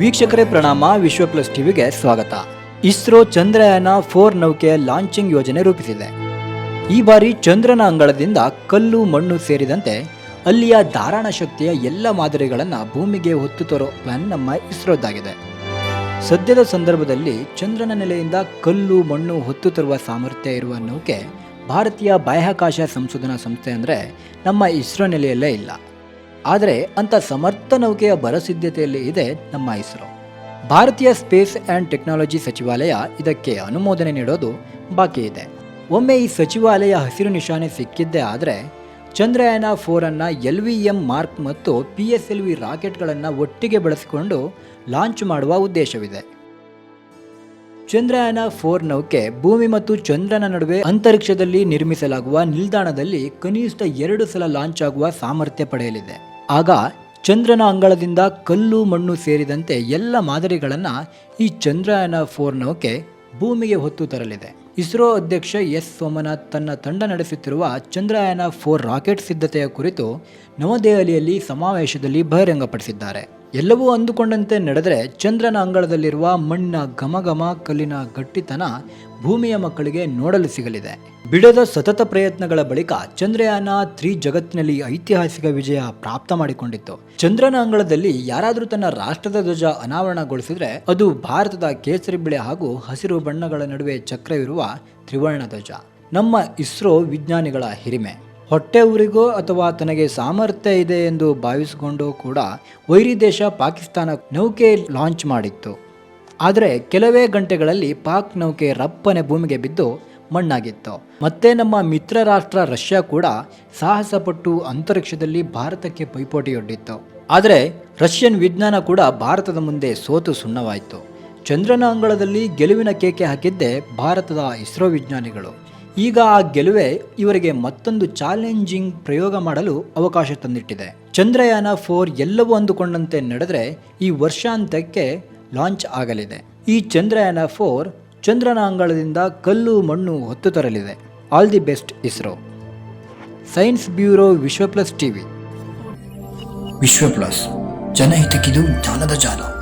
ವೀಕ್ಷಕರೇ ಪ್ರಣಾಮ, ವಿಶ್ವ ಪ್ಲಸ್ ಟಿವಿಗೆ ಸ್ವಾಗತ. ಇಸ್ರೋ ಚಂದ್ರಯಾನ ಫೋರ್ ನೌಕೆಯ ಲಾಂಚಿಂಗ್ ಯೋಜನೆ ರೂಪಿಸಿದೆ. ಈ ಬಾರಿ ಚಂದ್ರನ ಅಂಗಳದಿಂದ ಕಲ್ಲು, ಮಣ್ಣು ಸೇರಿದಂತೆ ಅಲ್ಲಿಯ ಧಾರಣ ಶಕ್ತಿಯ ಎಲ್ಲ ಮಾದರಿಗಳನ್ನು ಭೂಮಿಗೆ ಹೊತ್ತು ತರೋ ಪ್ಲಾನ್ ನಮ್ಮ ಇಸ್ರೋದ್ದಾಗಿದೆ ಸದ್ಯದ ಸಂದರ್ಭದಲ್ಲಿ ಚಂದ್ರನ ನೆಲೆಯಿಂದ ಕಲ್ಲು, ಮಣ್ಣು ಹೊತ್ತು ತರುವ ಸಾಮರ್ಥ್ಯ ಇರುವ ನೌಕೆ ಭಾರತೀಯ ಬಾಹ್ಯಾಕಾಶ ಸಂಶೋಧನಾ ಸಂಸ್ಥೆ ಅಂದರೆ ನಮ್ಮ ಇಸ್ರೋ ನೆಲೆಯಲ್ಲೇ ಇಲ್ಲ. ಆದರೆ ಅಂಥ ಸಮರ್ಥ ನೌಕೆಯ ಬರಸಿದ್ಧತೆಯಲ್ಲಿ ಇದೆ ನಮ್ಮ ಇಸ್ರೋ. ಭಾರತೀಯ ಸ್ಪೇಸ್ ಆ್ಯಂಡ್ ಟೆಕ್ನಾಲಜಿ ಸಚಿವಾಲಯ ಇದಕ್ಕೆ ಅನುಮೋದನೆ ನೀಡೋದು ಬಾಕಿ ಇದೆ. ಒಮ್ಮೆ ಈ ಸಚಿವಾಲಯ ಹಸಿರು ನಿಶಾನೆ ಸಿಕ್ಕಿದ್ದೇ ಆದರೆ ಚಂದ್ರಯಾನ ಫೋರನ್ನು ಎಲ್ ವಿ ಎಂ ಮಾರ್ಕ್ ಮತ್ತು ಪಿ ಎಸ್ ಎಲ್ ವಿ ರಾಕೆಟ್ಗಳನ್ನು ಒಟ್ಟಿಗೆ ಬಳಸಿಕೊಂಡು ಲಾಂಚ್ ಮಾಡುವ ಉದ್ದೇಶವಿದೆ. ಚಂದ್ರಯಾನ ಫೋರ್ ನೌಕೆ ಭೂಮಿ ಮತ್ತು ಚಂದ್ರನ ನಡುವೆ ಅಂತರಿಕ್ಷದಲ್ಲಿ ನಿರ್ಮಿಸಲಾಗುವ ನಿಲ್ದಾಣದಲ್ಲಿ ಕನಿಷ್ಠ ಎರಡು ಸಲ ಲಾಂಚ್ ಆಗುವ ಸಾಮರ್ಥ್ಯ ಪಡೆಯಲಿದೆ. ಆಗ ಚಂದ್ರನ ಅಂಗಳದಿಂದ ಕಲ್ಲು ಮಣ್ಣು ಸೇರಿದಂತೆ ಎಲ್ಲ ಮಾದರಿಗಳನ್ನು ಈ ಚಂದ್ರಯಾನ ಫೋರ್ ನೌಕೆ ಭೂಮಿಗೆ ಹೊತ್ತು ತರಲಿದೆ. ಇಸ್ರೋ ಅಧ್ಯಕ್ಷ ಎಸ್ ಸೋಮನಾಥ್ ತನ್ನ ತಂಡ ನಡೆಸುತ್ತಿರುವ ಚಂದ್ರಯಾನ ಫೋರ್ ರಾಕೆಟ್ ಸಿದ್ಧತೆಯ ಕುರಿತು ನವದೆಹಲಿಯಲ್ಲಿ ಸಮಾವೇಶದಲ್ಲಿ ಬಹಿರಂಗಪಡಿಸಿದ್ದಾರೆ. ಎಲ್ಲವೂ ಅಂದುಕೊಂಡಂತೆ ನಡೆದರೆ ಚಂದ್ರನ ಅಂಗಳದಲ್ಲಿರುವ ಮಣ್ಣಿನ ಘಮಘಮ ಕಲ್ಲಿನ ಗಟ್ಟಿತನ ಭೂಮಿಯ ಮಕ್ಕಳಿಗೆ ನೋಡಲು ಸಿಗಲಿದೆ. ಬಿಡದ ಸತತ ಪ್ರಯತ್ನಗಳ ಬಳಿಕ ಚಂದ್ರಯಾನ ತ್ರೀ ಜಗತ್ತಿನಲ್ಲಿ ಐತಿಹಾಸಿಕ ವಿಜಯ ಪ್ರಾಪ್ತ ಮಾಡಿಕೊಂಡಿತ್ತು. ಚಂದ್ರನ ಅಂಗಳದಲ್ಲಿ ಯಾರಾದರೂ ತನ್ನ ರಾಷ್ಟ್ರದ ಧ್ವಜ ಅನಾವರಣಗೊಳಿಸಿದ್ರೆ ಅದು ಭಾರತದ ಕೇಸರಿ ಬಿಳೆ ಹಾಗೂ ಹಸಿರು ಬಣ್ಣಗಳ ನಡುವೆ ಚಕ್ರವಿರುವ ತ್ರಿವರ್ಣ ಧ್ವಜ. ನಮ್ಮ ಇಸ್ರೋ ವಿಜ್ಞಾನಿಗಳ ಹಿರಿಮೆ. ಹೊಟ್ಟೆ ಊರಿಗೋ ಅಥವಾ ತನಗೆ ಸಾಮರ್ಥ್ಯ ಇದೆ ಎಂದು ಭಾವಿಸಿಕೊಂಡು ಕೂಡ ವೈರಿ ದೇಶ ಪಾಕಿಸ್ತಾನ ನೌಕೆ ಲಾಂಚ್ ಮಾಡಿತ್ತು. ಆದರೆ ಕೆಲವೇ ಗಂಟೆಗಳಲ್ಲಿ ಪಾಕ್ ನೌಕೆ ರಪ್ಪನೆ ಭೂಮಿಗೆ ಬಿದ್ದು ಮಣ್ಣಾಗಿತ್ತು. ಮತ್ತೆ ನಮ್ಮ ಮಿತ್ರ ರಾಷ್ಟ್ರ ರಷ್ಯಾ ಕೂಡ ಸಾಹಸಪಟ್ಟು ಅಂತರಿಕ್ಷದಲ್ಲಿ ಭಾರತಕ್ಕೆ ಪೈಪೋಟಿಯೊಡ್ಡಿತ್ತು. ಆದರೆ ರಷ್ಯನ್ ವಿಜ್ಞಾನ ಕೂಡ ಭಾರತದ ಮುಂದೆ ಸೋತು ಸುಣ್ಣವಾಯಿತು. ಚಂದ್ರನ ಅಂಗಳದಲ್ಲಿ ಗೆಲುವಿನ ಕೇಕೆ ಹಾಕಿದ್ದೆ ಭಾರತದ ಇಸ್ರೋ ವಿಜ್ಞಾನಿಗಳು. ಈಗ ಆ ಗೆಲುವೆ ಇವರಿಗೆ ಮತ್ತೊಂದು ಚಾಲೆಂಜಿಂಗ್ ಪ್ರಯೋಗ ಮಾಡಲು ಅವಕಾಶ ತಂದಿಟ್ಟಿದೆ. ಚಂದ್ರಯಾನ ಫೋರ್ ಎಲ್ಲವೂ ಅಂದುಕೊಂಡಂತೆ ನಡೆದರೆ ಈ ವರ್ಷಾಂತ್ಯಕ್ಕೆ ಲಾಂಚ್ ಆಗಲಿದೆ. ಈ ಚಂದ್ರಯಾನ ಫೋರ್ ಚಂದ್ರನ ಅಂಗಳದಿಂದ ಕಲ್ಲು ಮಣ್ಣು ಹೊತ್ತು ತರಲಿದೆ. All the best ISRO. Science bureau Vishwa plus TV. Vishwa plus ಜನಹಿತಕ್ಕಿದು ಜ್ಞಾನದ ಜಾಲ.